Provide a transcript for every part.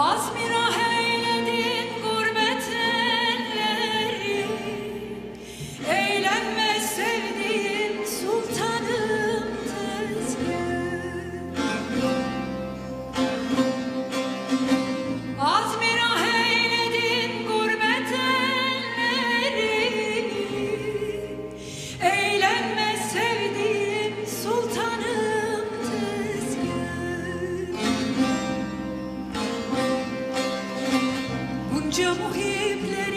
Basmira Bunca muhiple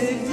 Save